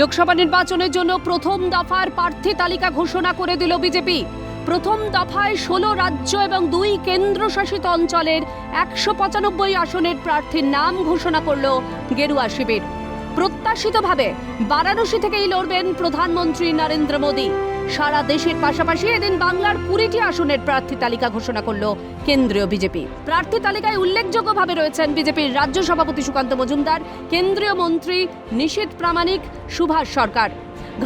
লোকসভা নির্বাচনের জন্য প্রথম দফার প্রার্থী তালিকা ঘোষণা করে দিল বিজেপি। প্রথম দফায় ষোলো রাজ্য এবং দুই কেন্দ্রশাসিত অঞ্চলের একশো পঁচানব্বই আসনের প্রার্থীর নাম ঘোষণা করল গেরুয়া শিবির। প্রত্যাশিতভাবে বারাণসী থেকেই লড়বেন প্রধানমন্ত্রী নরেন্দ্র মোদী। সারা দেশের পাশাপাশি এদিন বাংলার কুড়িটি আসনের প্রার্থী তালিকা ঘোষণা করল কেন্দ্রীয় বিজেপি। প্রার্থী তালিকায় উল্লেখযোগ্যভাবে রয়েছেন বিজেপির রাজ্য সভাপতি সুকান্ত মজুমদার, কেন্দ্রীয় মন্ত্রী নিশীথ প্রামাণিক, সুভাষ সরকার।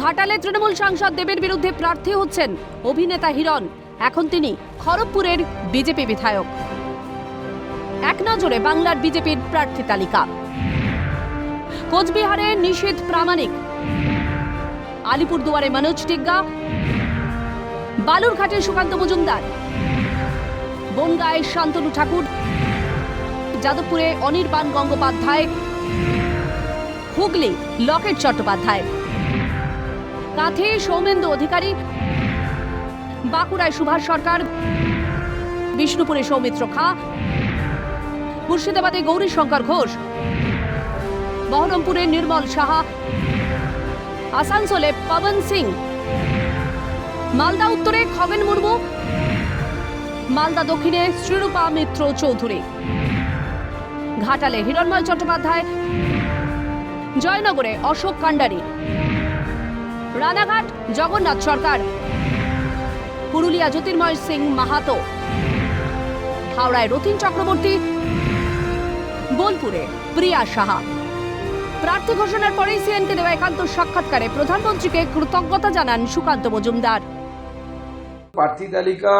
ঘাটালে তৃণমূল সাংসদ দেবের বিরুদ্ধে প্রার্থী হচ্ছেন অভিনেতা হিরণ। এখন তিনি খড়গপুরের বিজেপি বিধায়ক। এক নজরে বাংলার বিজেপির প্রার্থী তালিকা। কোচবিহারে নিষেধ প্রামাণিক। আলিপুরদুয়ারে মনোজ টিগ্গা, বালুরঘাটের সুকান্ত মজুমদার বনগাঁয় শান্তনু ঠাকুর, যাদবপুরে অনির্বাণ গঙ্গোপাধ্যায়, হুগলি লকেট চট্টোপাধ্যায়। কাঁথে সৌমেন্দু অধিকারী, বাঁকুড়ায় সুভাষ সরকার, বিষ্ণুপুরে সৌমিত্র খা, মুর্শিদাবাদে গৌরীশঙ্কর ঘোষ, বহরমপুরে নির্মল সাহা আসানসোলে পবন সিং। মালদা উত্তরে খগেন মুর্মু। মালদা দক্ষিণে শ্রীরূপা মিত্র চৌধুরী। ঘাটালে হিরণময় চট্টোপাধ্যায়। জয়নগরে অশোক কান্ডারি। রানাঘাট জগন্নাথ সরকার। পুরুলিয়া জ্যোতির্ময় সিং মাহাতো। হাওড়ায় রতিন চক্রবর্তী। বোলপুরে প্রিয়া সাহা। প্রার্থী ঘোষণার পরেই সিএনকে দেওয়া একান্ত সাক্ষাৎকারে প্রধানমন্ত্রীকে কৃতজ্ঞতা জানান সুকান্ত মজুমদার। প্রার্থী তালিকা,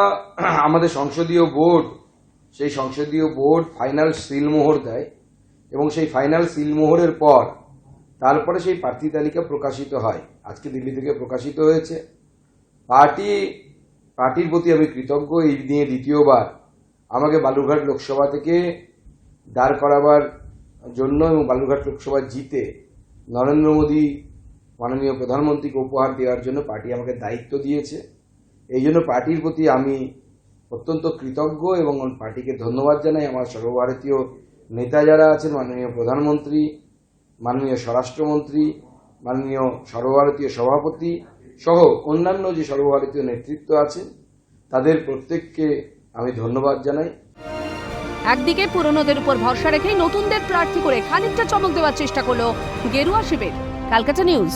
আমাদের সংসদীয় বোর্ড, সেই সংসদীয় বোর্ড ফাইনাল সিলমোহর দেয় এবং সেই ফাইনাল সিলমোহরের পর তারপরে সেই প্রার্থী তালিকা প্রকাশিত হয়। আজকে দিল্লি থেকে প্রকাশিত হয়েছে। পার্টি, পার্টির প্রতি আমি কৃতজ্ঞ। এই নিয়ে দ্বিতীয়বার আমাকে বালুরঘাট লোকসভা থেকে দাঁড় করাবার জন্য এবং বালুরঘাট লোকসভা জিতে নরেন্দ্র মোদী মাননীয় প্রধানমন্ত্রীকে উপহার দেওয়ার জন্য পার্টি আমাকে দায়িত্ব দিয়েছে। এই জন্য পার্টির প্রতি আমি অত্যন্ত কৃতজ্ঞ এবং পার্টিকে ধন্যবাদ জানাই। আমার সর্বভারতীয় নেতা যারা আছেন, মাননীয় প্রধানমন্ত্রী, মাননীয় স্বরাষ্ট্রমন্ত্রী, মাননীয় সর্বভারতীয় সভাপতি সহ অন্যান্য যে সর্বভারতীয় নেতৃত্ব আছেন, তাদের প্রত্যেককে আমি ধন্যবাদ জানাই। একদিকে পুরনোদের উপর ভরসা রেখে নতুনদের প্রার্থী করে খানিকটা চমক দেওয়ার চেষ্টা করল গেরুয়া শিবির। Calcutta news